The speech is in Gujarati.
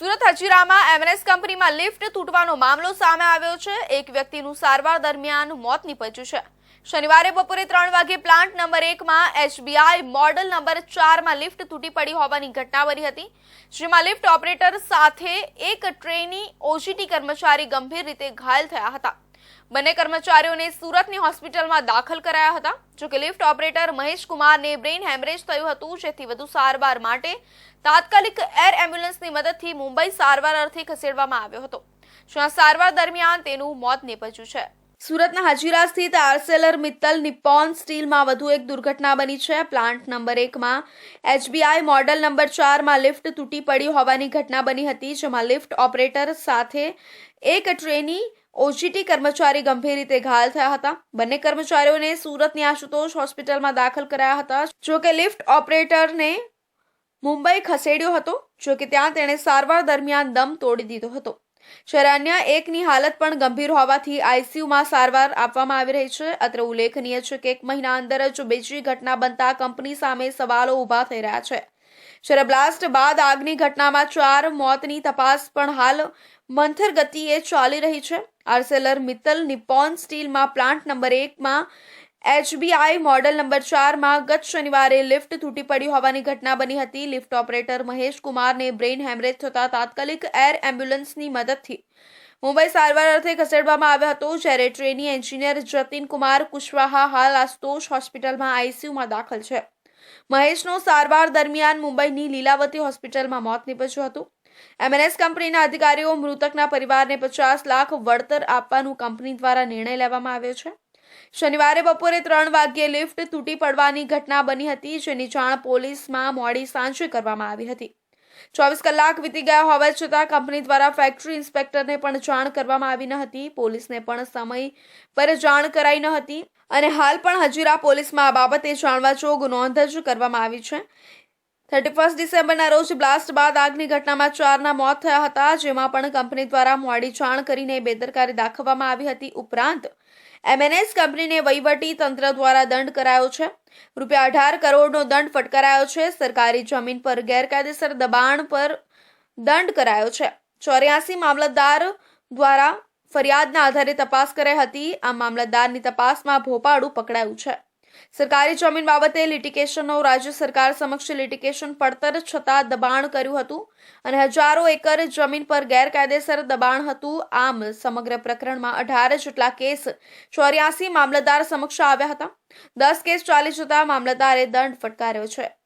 સુરત હજીરામાં એમએનએસ કંપનીમાં લિફ્ટ તૂટવાનો મામલો સામે આવ્યો છે. એક વ્યક્તિનું સારવાર દરમિયાન મોત નીપજ્યું છે. શનિવારે બપોરે ત્રણ વાગે પ્લાન્ટ નંબર એકમાં એચબીઆઈ મોડલ નંબર ચારમાં લિફ્ટ તૂટી પડી હોવાની ઘટના બની હતી, જેમાં લિફ્ટ ઓપરેટર સાથે એક ટ્રેની ઓજીટી કર્મચારી ગંભીર રીતે ઘાયલ થયા હતા. બંને કર્મચારીઓને સુરતની હોસ્પિટલમાં દાખલ કરાયા હતા. જોકે લિફ્ટ ઓપરેટર મહેશ કુમારને બ્રેઇન હેમરેજ થયું હતું, જેથી વધુ સારવાર માટે તાત્કાલિક એર એમ્બ્યુલન્સની મદદથી મુંબઈ સારવાર અર્થે ખસેડવામાં આવ્યો હતો. જ્યાં સારવાર દરમિયાન તેનું મોત નીપજ્યું છે. સુરતના હાજીરા સ્થિત આર્સેલર મિત્તલ નિપ્પોન સ્ટીલમાં વધુ એક દુર્ઘટના બની છે. પ્લાન્ટ નંબર એકમાં એચબીઆઈ મોડલ નંબર ચારમાં લિફ્ટ તૂટી પડી હોવાની ઘટના બની હતી, જેમાં લિફ્ટ ઓપરેટર સાથે એક ટ્રેની ઓજીટી કર્મચારી ગંભીર રીતે ઘાયલ થયા હતા. બંને કર્મચારીઓને સુરતની આશુતોષ હોસ્પિટલમાં દાખલ કરાયા હતા. જોકે લિફ્ટ ઓપરેટરને મુંબઈ ખસેડ્યો હતો, જો કે ત્યાં તેણે સારવાર દરમિયાન દમ તોડી દીધો હતો. જ્યારે એકની હાલત પણ ગંભીર હોવાથી આઈસીયુમાં સારવાર આપવામાં આવી રહી છે. અત્રે ઉલ્લેખનીય છે કે એક મહિના અંદર જ બીજી ઘટના બનતા કંપની સામે સવાલો ઊભા થઈ રહ્યા છે. જ્યારે બ્લાસ્ટ બાદ આગની ઘટનામાં ચાર મોતની તપાસ પણ હાલ મંથર ગતિએ ચાલી રહી છે. આર્સેલર મિત્તલ નિપ્પોન સ્ટીલમાં પ્લાન્ટ નંબર એકમાં એચબીઆઈ મોડલ નંબર ચારમાં ગત શનિવારે લિફ્ટ તૂટી પડી હોવાની ઘટના બની હતી. લિફ્ટ ઓપરેટર મહેશ કુમારને બ્રેઇન હેમરેજ થતા તાત્કાલિક એર એમ્બ્યુલન્સની મદદથી મુંબઈ સારવાર અર્થે ખસેડવામાં આવ્યો હતો, જ્યારે ટ્રેની એન્જિનિયર જતીન કુમાર કુશવાહા હાલ આસ્તોષ હોસ્પિટલમાં આઈસીયુમાં દાખલ છે. મહેશનો સારવાર દરમિયાન મુંબઈની લીલાવતી હોસ્પિટલમાં મોત નીપજ્યું હતું. એમએનએસ કંપનીના અધિકારીઓ મૃતકના પરિવારને પચાસ લાખ વળતર આપવાનું કંપની દ્વારા નિર્ણય લેવામાં આવ્યો છે. શનિવારે બપોરે ત્રણ વાગ્યે લિફ્ટ તૂટી પડવાની ઘટના બની હતી, જેની જાણ પોલીસમાં મોડી સાંજે કરવામાં આવી હતી. ચોવીસ કલાક વીતી ગયા હોવા છતાં કંપની દ્વારા ફેક્ટરી ઇન્સ્પેક્ટરને પણ જાણ કરવામાં આવી ન હતી. પોલીસને પણ સમય પર જાણ કરાઈ ન હતી અને હાલ પણ હજીરા પોલીસમાં આ બાબતે જાણવા જોગ નોંધ જ કરવામાં આવી છે. થર્ટી ફર્સ્ટ ડિસેમ્બરના રોજ બ્લાસ્ટ બાદ આગની ઘટનામાં ચારના મોત થયા હતા, જેમાં પણ કંપની દ્વારા મોડી જાણ કરીને બેદરકારી દાખવવામાં આવી હતી. ઉપરાંત એમએનએસ કંપનીને વહીવટી તંત્ર દ્વારા દંડ કરાયો છે. રૂપિયા અઢાર કરોડનો દંડ ફટકારાયો છે. સરકારી જમીન પર ગેરકાયદેસર દબાણ પર દંડ કરાયો છે. ચોર્યાસી મામલતદાર દ્વારા ફરિયાદના આધારે તપાસ કરાઈ હતી. આ મામલતદારની તપાસમાં ભોપાળું પકડાયું છે. સરકારી જમીન બાબતે લિટિગેશનનો રાજ્ય સરકાર સમક્ષ લિટિગેશન પડતર છતાં દબાણ કર્યું હતું અને હજારો એકર જમીન પર ગેરકાયદેસર દબાણ હતું. આમ સમગ્ર પ્રકરણમાં અઢાર જેટલા કેસ ચોર્યાસી મામલતદાર સમક્ષ આવ્યા હતા. દસ કેસ ચાલી જતા મામલતદારે દંડ ફટકાર્યો છે.